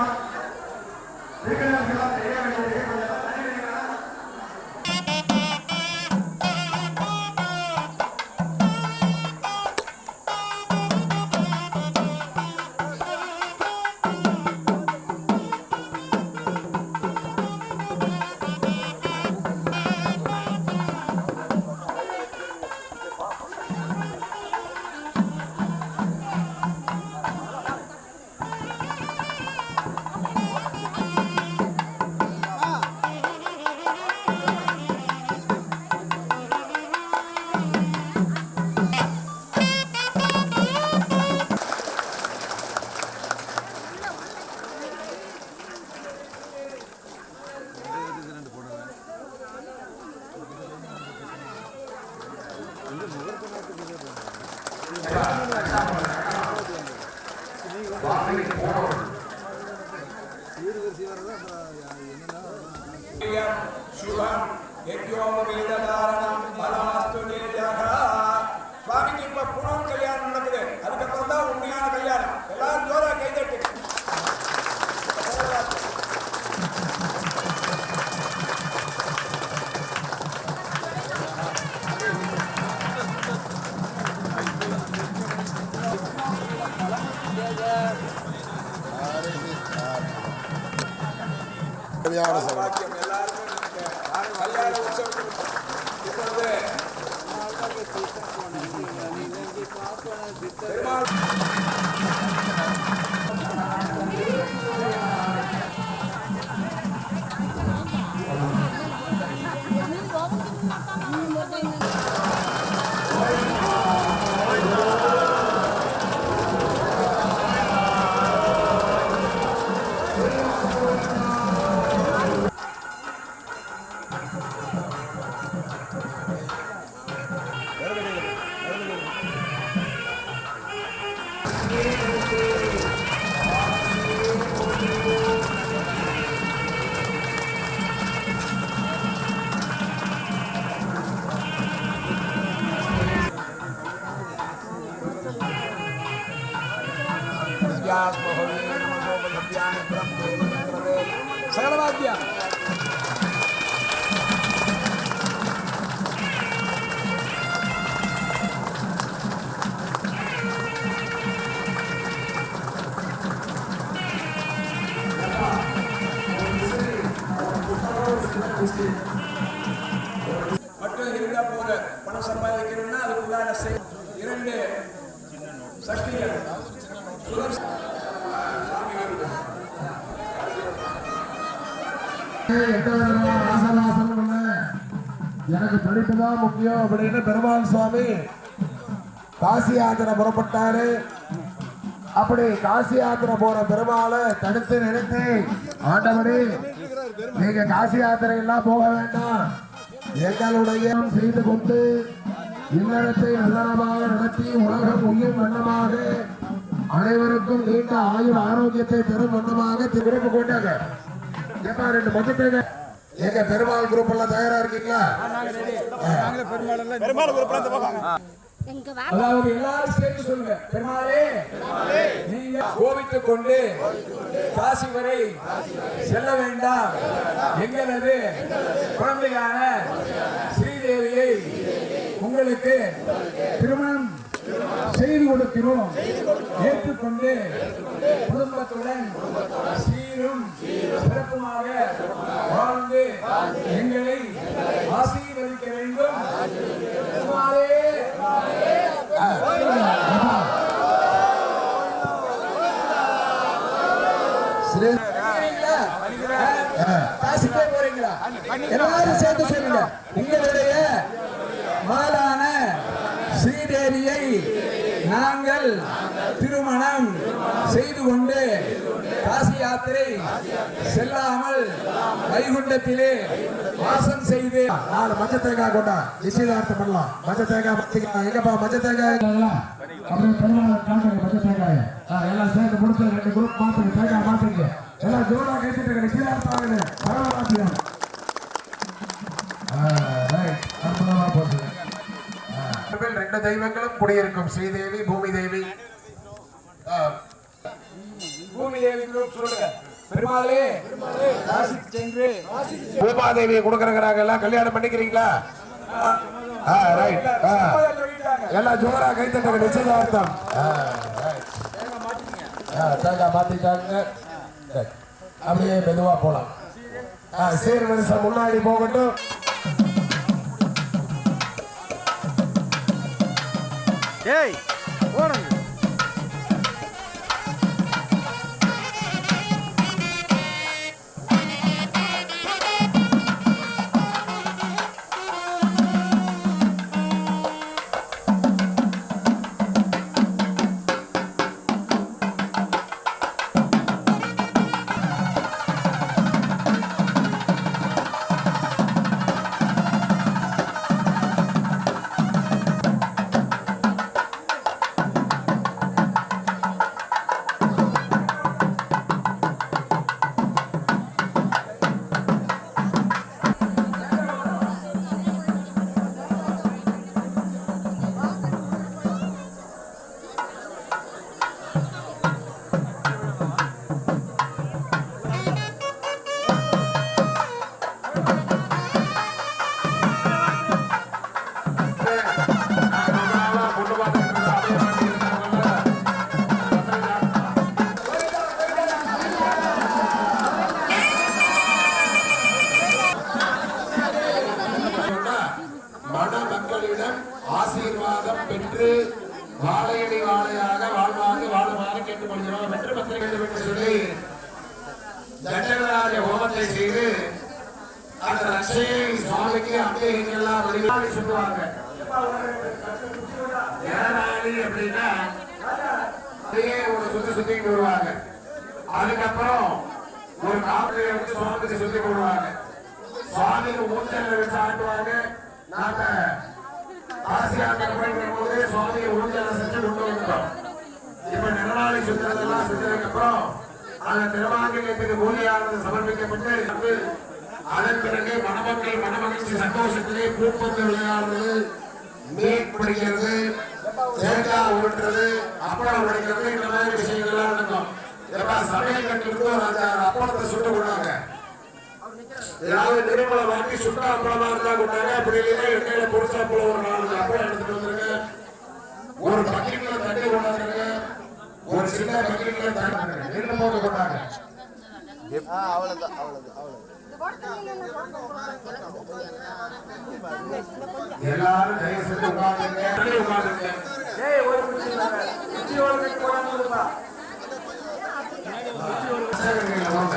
ます。பலமாஸ்து நேஜக சுவாமிக்கு இப்ப புனல் கல்யாணம் நடக்குது அதுக்கப்புறம் தான் உண்மையான கல்யாணம் எல்லாரும் ஜோரா கைதட்டு கல்யாண சபை பாக்கியம் எல்லாருக்கும் சகலவாத்தியா மட்டும் இருந்தா போத பணம் சம்பாதிக்கணும்னா அதுக்குள்ளான இரண்டு சக்திகள் எனக்கு படிப்புதான் முக்கியம் அப்படின்னு பெருமாள் சுவாமி காசி யாத்திரை புறப்பட்டாரு. அப்படி காசி யாத்திரை போற பெருமாளை தடுத்து நிறுத்தி ஆண்டவரே நீங்க காசி யாத்திரை எல்லாம் போக வேண்டாம். எங்களுடைய செய்து கொண்டு இல்லறத்தை நல்லறமாக நடத்தி உலகம் உயிர் வண்ணமாக அனைவருக்கும் நீண்ட ஆயுள் ஆரோக்கியத்தை தரும் வண்ணமாக திரும்ப கொண்டாங்க. ஏப்பா ரெண்டு மொத்தத்தை எங்க பெருமாள் குரூப் எல்லாம் தயாரா இருக்கீங்களா? எங்க வா அதாவது எல்லாரும் சேர்த்து சொல்லுங்க. பெருமாளே நீங்க கோபித்துக் கொண்டு காசி வரை செல்ல வேண்டாம். எங்களது குழந்தையான ஸ்ரீதேவியை உங்களுக்கு திருமணம் செய்து கொடுக்கிறோம் ஏற்றுக்கொண்டு குடும்பத்துடன் சீரும் சிறப்புமாக வாழ்ந்து எங்களை ஆசீர்வதிக்க வேண்டும் போறீங்களா எல்லாரும் சேர்த்து சொல்லுங்க உங்களுடைய மாலான ஸ்ரீதேவியை நாங்கள் திருமணம் செய்து கொண்டு காசி யாத்திரை செல்லாமல் வைகுண்டத்திலே வாசம் செய்து நாலு மஞ்ச தேங்காய் கொண்டா. நிச்சயதார்த்தம் பண்ணலாம். மஞ்ச தேங்காய் மாத்திக்கலாம் எங்கப்பா மஞ்ச தேங்காய்? அப்படியே பெருமாள் காட்டுங்க மஞ்ச தேங்காய். எல்லாம் சேர்ந்து முடிச்சு ரெண்டு குரூப் மாத்துங்க தேங்காய் மாத்துங்க எல்லாம் ஜோரா கேட்டுட்டு நிச்சயதார்த்தம் ஆகுது. பரவாயில்ல ரெண்டு தெய்வங்களும் குடியிருக்கும். ஸ்ரீதேவி பூமி தேவி பூமி தேவி சொல்லுங்க. பெருமாளே காசி சென்று. பூமாதேவியை கொடுக்கறங்கிறாங்க எல்லாம். கல்யாணம் பண்ணிக்கிறீங்களா? ரைட் எல்லாம் ஜோரா கைத்தட்டுங்க நிச்சயதார்த்தம். தேங்காய் மாத்திட்டாங்க. அப்படியே மெதுவா போலாம். ஆ, சீர் வரிசை முன்னாடி போகட்டும். ஏய் போடுங்க ஆசீர்வாதம் பெற்று வாழையடி வாழையாக வாழ்வாங்க வாழுமாறு கேட்டுக்கொள்கிறோம். வெற்றி பத்திரிகை வேண்டும் என்று சொல்லி தண்டராஜ ஹோமத்தை செய்து அந்த ரட்சையை சுவாமிக்கு அபிஷேகங்கள்லாம் வழிபாடு சொல்லுவாங்க. ஏனாளி அப்படின்னா அப்படியே ஒரு சுத்தி சுத்திட்டு வருவாங்க. அதுக்கப்புறம் ஒரு காப்பியை வந்து சுவாமிக்கு சுத்தி போடுவாங்க சுவாமிக்கு ஊஞ்சல் வச்சு ஆட்டுவாங்க. நாங்க ஆசியாக்கள் போயிட்டு போது சுவாமியை ஊஞ்சல் செஞ்சு கொண்டு வந்துட்டோம் இப்ப நிறநாளி சுத்துறதெல்லாம் செஞ்சதுக்கு அப்புறம் அந்த திருவாங்கத்துக்கு மூலியானது சமர்ப்பிக்கப்பட்டு வந்து அதன் பிறகு மணமக்கள் மணமகிழ்ச்சி சந்தோஷத்திலே பூப்பந்து விளையாடுறது மீன் பிடிக்கிறது தேங்காய் உருட்டுறது அப்பளம் உடைக்கிறது இந்த மாதிரி விஷயங்கள்லாம் நடக்கும் எப்ப சமையல் கட்டிட்டு ஒரு அந்த அப்பளத்தை சுட்டு கொண்டாங்க ஏதாவது நிருமலை வாங்கி சுட்டா அப்பளமா இருந்தா கொண்டாங்க அப்படி இல்லைன்னா எண்ணெயில பொடிச்சா போல ஒரு நாலு அப்பளம் எடுத்துட்டு வந்துருங்க ஒரு பக்கெட்ல தண்ணி கொண்டாந்துருங்க ஒரு சின்ன பக்கெட்ல தண்ணி நின்று போட்டு கொண்டாங்க. எல்லாரும் தயவு செஞ்சு ஏய் ஒரு நிமிஷம் வாங்க.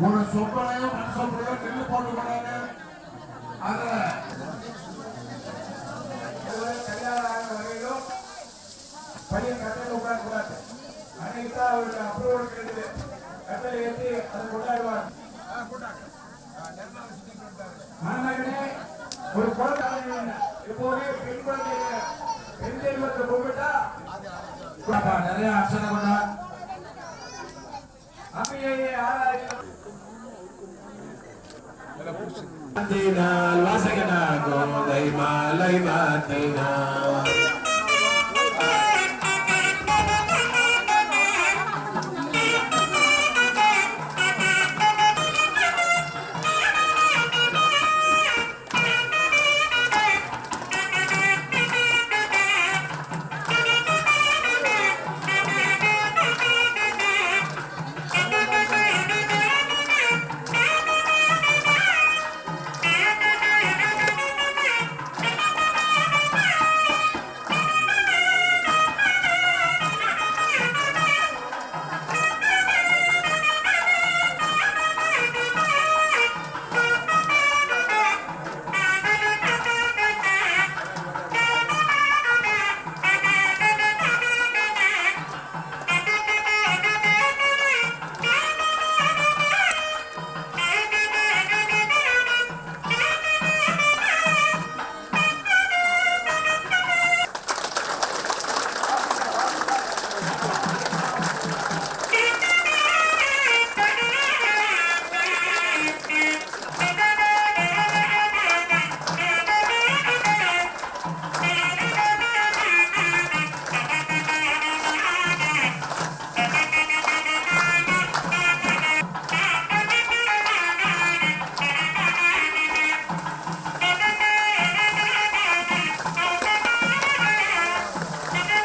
ஒரு சொப்பனையோ மண் சொப்பனையோ நெல்லு போட்டு கொண்டாங்க அதுல கல்யாணம் வரையிலும் பையன் கட்டளை உட்கார அன்னைக்கு தான் அவருக்கு அப்ரூவல் கிடைக்குது. கட்டளை ஏற்றி அதை கொண்டாடுவார். மணமகனே ஒரு குழந்தை எப்போதே பெண் குழந்தை பெண் கும்பிட்டா நிறைய அர்ச்சனை கொண்டா அம்மையை ஆராய்ச்சி மாத்தினால்